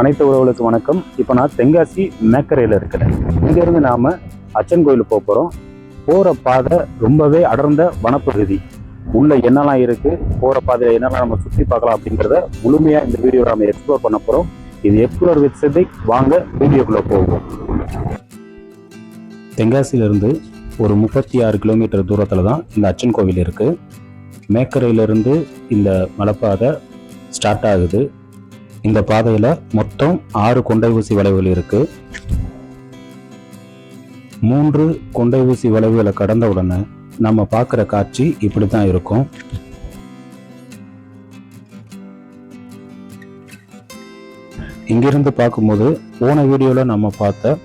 அனைத்து உறவுகளுக்கு வணக்கம். இப்போ நான் தென்காசி மேக்கரையில் இருக்கிறேன். இங்கேருந்து நாம் அச்சன் கோயில் போக போகிறோம் போகிற பாதை ரொம்பவே அடர்ந்த வனப்பகுதி. உள்ள என்னெல்லாம் இருக்குது போகிற பாதையில் என்னெல்லாம் நம்ம சுற்றி பார்க்கலாம் அப்படிங்கிறத முழுமையாக இந்த வீடியோ நம்ம எக்ஸ்ப்ளோர் பண்ண போகிறோம் இது எக்ஸ்ப்ளோர் வித் சித்திக் வாங்க வீடியோக்குள்ளே போவோம். தென்காசியிலிருந்து ஒரு முப்பத்தி ஆறு கிலோமீட்டர் தூரத்தில் தான் இந்த அச்சன் கோவில் இருக்குது மேக்கரையிலிருந்து இந்த மலைப்பாதை ஸ்டார்ட் ஆகுது. இந்த பாதையில் மொத்தம் ஆறு கொண்டை ஊசி வளைவுகள் இருக்கு. மூன்று கொண்டை ஊசி வளைவுகளை கடந்த உடனே நம்ம பார்க்குற காட்சி இப்படி தான் இருக்கும். இங்கிருந்து பார்க்கும்போது போன வீடியோவில் நம்ம பார்த்த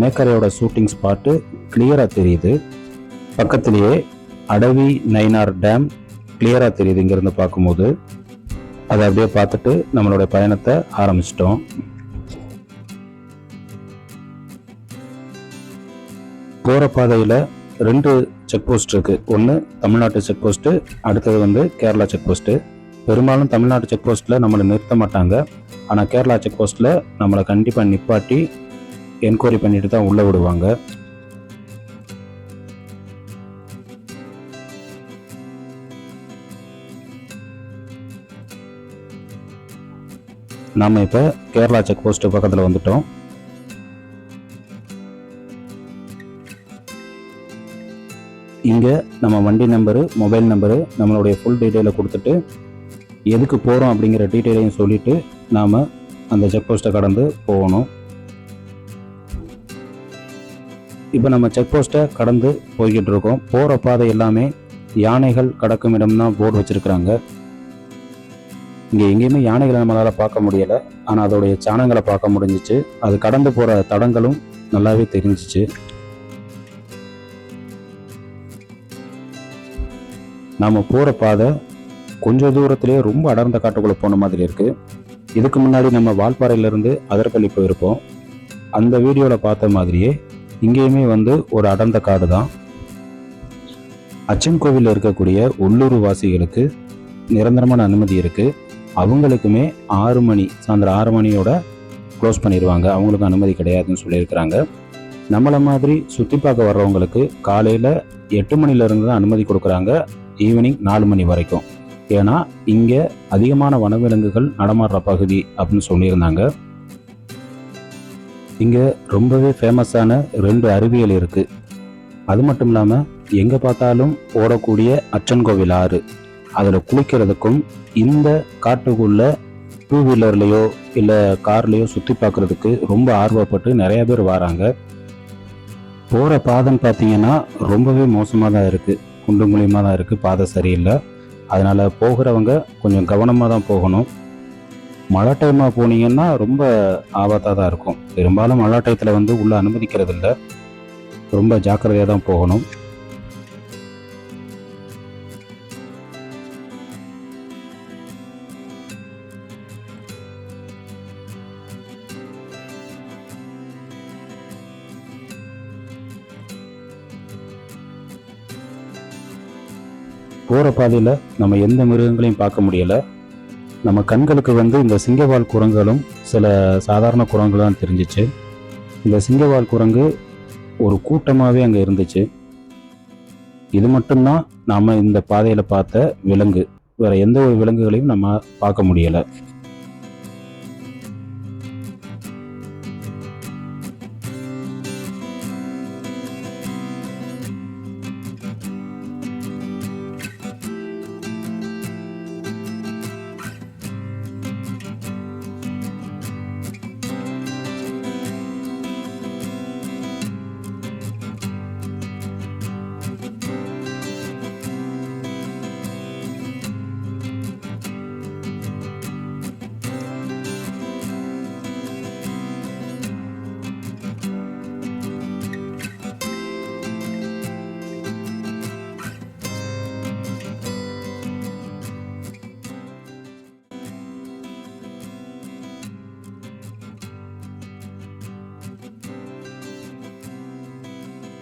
மேக்கரையோட ஷூட்டிங் ஸ்பாட்டு கிளியராக தெரியுது. பக்கத்திலேயே அடவி நைனார் டேம் கிளியராக தெரியுது இங்கிருந்து பார்க்கும்போது. அதை அப்படியே பார்த்துட்டு நம்மளுடைய பயணத்தை ஆரம்பிச்சிட்டோம். போகிற பாதையில் ரெண்டு செக் போஸ்ட் இருக்குது ஒன்று தமிழ்நாட்டு செக் போஸ்ட்டு அடுத்தது வந்து கேரளா செக் போஸ்ட்டு பெரும்பாலும் தமிழ்நாட்டு செக் போஸ்ட்டில் நம்மளை நிறுத்த மாட்டாங்க. ஆனால் கேரளா செக் போஸ்ட்டில் நம்மளை கண்டிப்பாக நிப்பாட்டி என்கொயரி பண்ணிட்டு தான் உள்ளே விடுவாங்க. நாம் இப்போ கேரளா செக் போஸ்ட்டு பக்கத்தில் வந்துட்டோம். இங்கே நம்ம வண்டி நம்பரு மொபைல் நம்பரு நம்மளுடைய ஃபுல் டீட்டெயிலை கொடுத்துட்டு எதுக்கு போகிறோம் அப்படிங்கிற டீட்டெயிலையும் சொல்லிவிட்டு நாம் அந்த செக் போஸ்ட்டை கடந்து போகணும். இப்போ நம்ம செக் போஸ்ட்டை கடந்து போய்கிட்டு இருக்கோம். போகிற பாதை எல்லாமே யானைகள் கடக்கும் இடம் தான் போர்டு வச்சுருக்குறாங்க. இங்கே எங்கேயுமே யானைகளை நம்மளால் பார்க்க முடியலை. ஆனால் அதோடைய சாணங்களை பார்க்க முடிஞ்சிச்சு. அது கடந்து போகிற தடங்களும் நல்லாவே தெரிஞ்சிச்சு. நாம் போகிற பாதை கொஞ்சம் தூரத்துலேயே ரொம்ப அடர்ந்த காட்டுக்குள்ளே போன மாதிரி இருக்குது இதுக்கு முன்னாடி நம்ம வால்பாறையிலேருந்து அதர்பள்ளி போயிருப்போம். அந்த வீடியோவில் பார்த்த மாதிரியே இங்கேயுமே வந்து ஒரு அடர்ந்த காடு தான். அச்சன் கோவிலில் இருக்கக்கூடிய உள்ளூர் வாசிகளுக்கு நிரந்தரமான அனுமதி இருக்குது அவங்களுக்குமே ஆறு மணி சாயந்தரம் ஆறு மணியோட க்ளோஸ் பண்ணிடுவாங்க அவங்களுக்கு அனுமதி கிடையாதுன்னு சொல்லியிருக்கிறாங்க. நம்மளை மாதிரி சுற்றி பார்க்க வர்றவங்களுக்கு காலையில் எட்டு மணிலேருந்து தான் அனுமதி கொடுக்குறாங்க. ஈவினிங் நாலு மணி வரைக்கும். ஏன்னா இங்கே அதிகமான வனவிலங்குகள் நடமாடுற பகுதி அப்படின்னு சொல்லியிருந்தாங்க. இங்கே ரொம்பவே ஃபேமஸான ரெண்டு அருவியல் இருக்குது அது மட்டும் இல்லாமல் எங்கே பார்த்தாலும் ஓடக்கூடிய அச்சன் கோவில் ஆறு. அதில் குளிக்கிறதுக்கும் இந்த காட்டுக்குள்ள டூ வீலர்லேயோ இல்லை கார்லேயோ சுற்றி பார்க்குறதுக்கு ரொம்ப ஆர்வப்பட்டு நிறைய பேர் வராங்க. போகிற பாதைன்னு பார்த்தீங்கன்னா ரொம்பவே மோசமாக தான் இருக்குது குண்டு மூலியமாக தான் இருக்குது பாதை சரியில்லை. அதனால் போகிறவங்க கொஞ்சம் கவனமாக தான் போகணும். மழை டைமாக போனீங்கன்னா ரொம்ப ஆபத்தாக தான் இருக்கும். பெரும்பாலும் மழை டயத்தில் வந்து உள்ளே அனுமதிக்கிறது இல்லை ரொம்ப ஜாக்கிரதையாக தான் போகணும். போகிற பாதையில் நம்ம எந்த மிருகங்களையும் பார்க்க முடியலை. நம்ம கண்களுக்கு வந்து இந்த சிங்கவால் குரங்குகளும் சில சாதாரண குரங்குகள் தெரிஞ்சிச்சு. இந்த சிங்கவால் குரங்கு ஒரு கூட்டமாகவே அங்கே இருந்துச்சு. இது மட்டும்தான் நாம் இந்த பாதையில் பார்த்த விலங்கு. வேற எந்த ஒரு விலங்குகளையும் நம்ம பார்க்க முடியலை.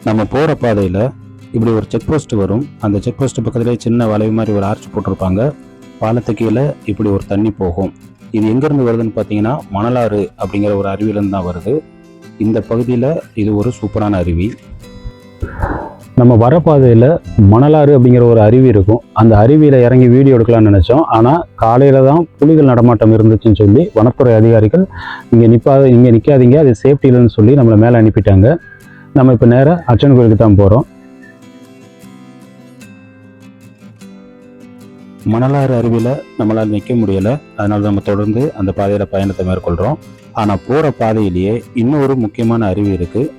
நம்ம போகிற பாதையில் இப்படி ஒரு செக் போஸ்ட் வரும். அந்த செக் போஸ்ட் பக்கத்துலேயே சின்ன வளைவு மாதிரி ஒரு ஆர்ச் போட்டிருப்பாங்க. பாலத்து கீழே இப்படி ஒரு தண்ணி போகும். இது எங்கேருந்து வருதுன்னு பார்த்தீங்கன்னா மணலாறு அப்படிங்கிற ஒரு அருவியிலேருந்து தான் வருது. இந்த பகுதியில் இது ஒரு சூப்பரான அருவி. நம்ம வர பாதையில் மணலாறு அப்படிங்கிற ஒரு அருவி இருக்கும். அந்த அருவியில் இறங்கி வீடியோ எடுக்கலாம்னு நினச்சோம். ஆனால் காலையில் தான் புலிகள் நடமாட்டம் இருந்துச்சுன்னு சொல்லி வனத்துறை அதிகாரிகள் இங்கே நிற்பாத இங்கே நிற்காதீங்க அது சேஃப்டி இல்லைன்னு சொல்லி நம்மளை மேலே அனுப்பிட்டாங்க. நம்ம இப்போ நேராக அச்சன் கோயிலுக்கு தான் போகிறோம் மணலாறு அருவியில் நம்மளால் நிற்க முடியலை. அதனால் நம்ம தொடர்ந்து அந்த பாதையில் பயணத்தை மேற்கொள்கிறோம் ஆனால் போகிற பாதையிலேயே இன்னொரு முக்கியமான அருவி இருக்குது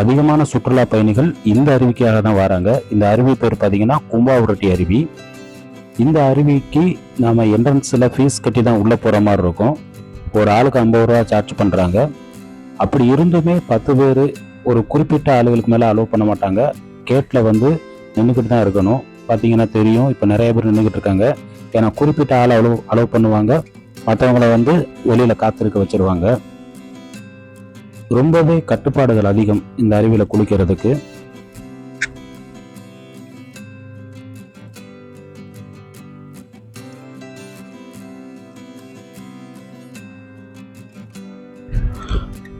அதிகமான சுற்றுலா பயணிகள் இந்த அருவிக்காக தான் வராங்க. இந்த அருவி பேர் பார்த்தீங்கன்னா கும்பாவுரட்டி அருவி. இந்த அருவிக்கு நாம் என்ட்ரன்ஸில் ஃபீஸ் கட்டி தான் உள்ளே போகிற மாதிரி இருக்கும். ஒரு ஆளுக்கு ஐம்பது ரூபா சார்ஜ் பண்ணுறாங்க அப்படி இருந்துமே பத்து பேர் ஒரு குறிப்பிட்ட ஆளுகளுக்கு மேலே அலோவ் பண்ண மாட்டாங்க. கேட்டில் வந்து நின்றுக்கிட்டு தான் இருக்கணும். பார்த்தீங்கன்னா தெரியும். இப்போ நிறைய பேர் நின்றுக்கிட்டு இருக்காங்க. ஏன்னா குறிப்பிட்ட ஆளை அலோவ் அலோவ் பண்ணுவாங்க. மற்றவங்கள வந்து வெளியில் காத்திருக்க வச்சிருவாங்க. ரொம்பவே கட்டுப்பாடுகள் அதிகம் இந்த அருவியில் குளிக்கிறதுக்கு.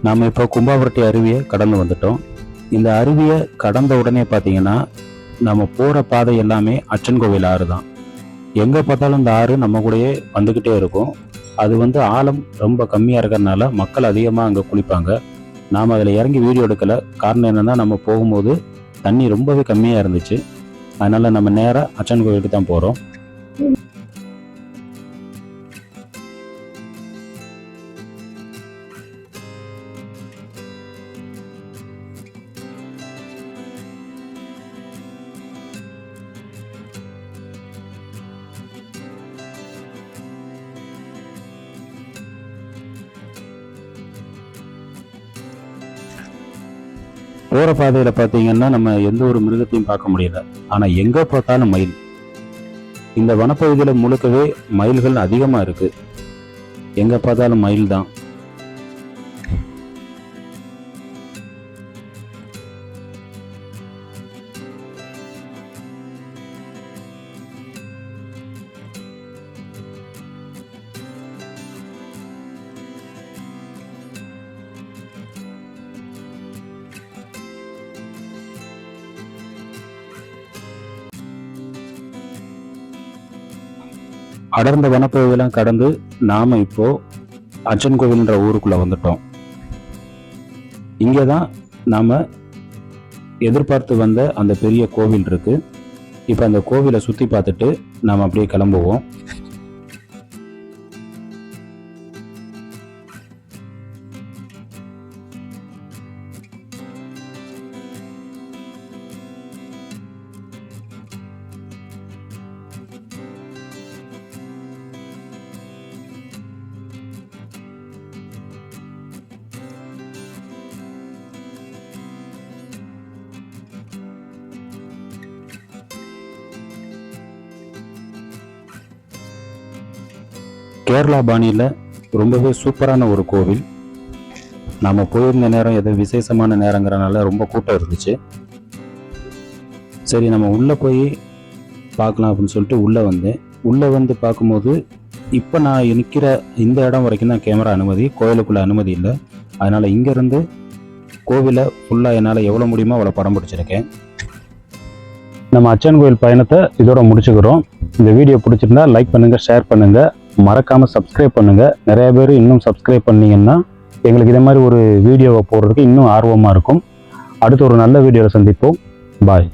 நாம் இப்போ கும்பாபுரட்டி அருவியை கடந்து வந்துட்டோம். இந்த அருவியை கடந்த உடனே பார்த்தீங்கன்னா நம்ம போகிற பாதை எல்லாமே அச்சன் கோவில் ஆறு தான். எங்கே பார்த்தாலும் இந்த ஆறு நம்ம கூடயே வந்துக்கிட்டே இருக்கும். அது வந்து ஆழம் ரொம்ப கம்மியாக இருக்கிறதுனால மக்கள் அதிகமாக அங்கே குளிப்பாங்க. நாம் அதில் இறங்கி வீடியோ எடுக்கலை. காரணம் என்னென்னா நம்ம போகும்போது தண்ணி ரொம்பவே கம்மியாக இருந்துச்சு. அதனால் நம்ம நேராக அச்சன் கோவிலுக்கு தான் போகிறோம் போகிற பாதையில் பார்த்தீங்கன்னா நம்ம எந்த ஒரு மிருகத்தையும் பார்க்க முடியல. ஆனால் எங்கே பார்த்தாலும் மயில். இந்த வனப்பகுதியில் முழுக்கவே மயில்கள் அதிகமாக இருக்கு. எங்கே பார்த்தாலும் மயில் தான் அடர்ந்த வனப்பகுதியெல்லாம் கடந்து நாம இப்போ அச்சன் கோவில்ன்ற ஊருக்குள்ளே வந்துட்டோம். இங்கே தான் நாம எதிர்பார்த்து வந்த அந்த பெரிய கோவில் இருக்கு. இப்போ அந்த கோவிலை சுற்றி பார்த்துட்டு நாம் அப்படியே கிளம்புவோம். கேரளா பாணியில் ரொம்பவே சூப்பரான ஒரு கோவில். நாம் போயிருந்த நேரம் எதோ விசேஷமான நேரங்கிறனால ரொம்ப கூட்டம் இருந்துச்சு. சரி நம்ம உள்ளே போய் பார்க்கலாம் அப்படின்னு சொல்லிட்டு உள்ளே வந்தேன். உள்ளே வந்து பார்க்கும்போது இப்போ நான் நிற்கிற இந்த இடம் வரைக்கும் தான் கேமரா அனுமதி கோயிலுக்குள்ளே அனுமதி இல்லை. அதனால் இங்கேருந்து கோவிலை ஃபுல்லாக என்னால் எவ்வளோ முடியுமோ அவ்வளோ படம் பிடிச்சிருக்கேன். நம்ம அச்சன் கோயில் பயணத்தை இதோட முடிச்சுக்கிறோம். இந்த வீடியோ பிடிச்சிருந்தா லைக் பண்ணுங்கள் ஷேர் பண்ணுங்கள் மறக்காமல் சப்ஸ்கிரைப் பண்ணுங்கள் நிறைய பேர் இன்னும் சப்ஸ்கிரைப் பண்ணீங்கன்னா எங்களுக்கு இதே மாதிரி ஒரு வீடியோவை போடுறதுக்கு இன்னும் ஆர்வமாக இருக்கும். அடுத்து ஒரு நல்ல வீடியோவில் சந்திப்போம். பாய்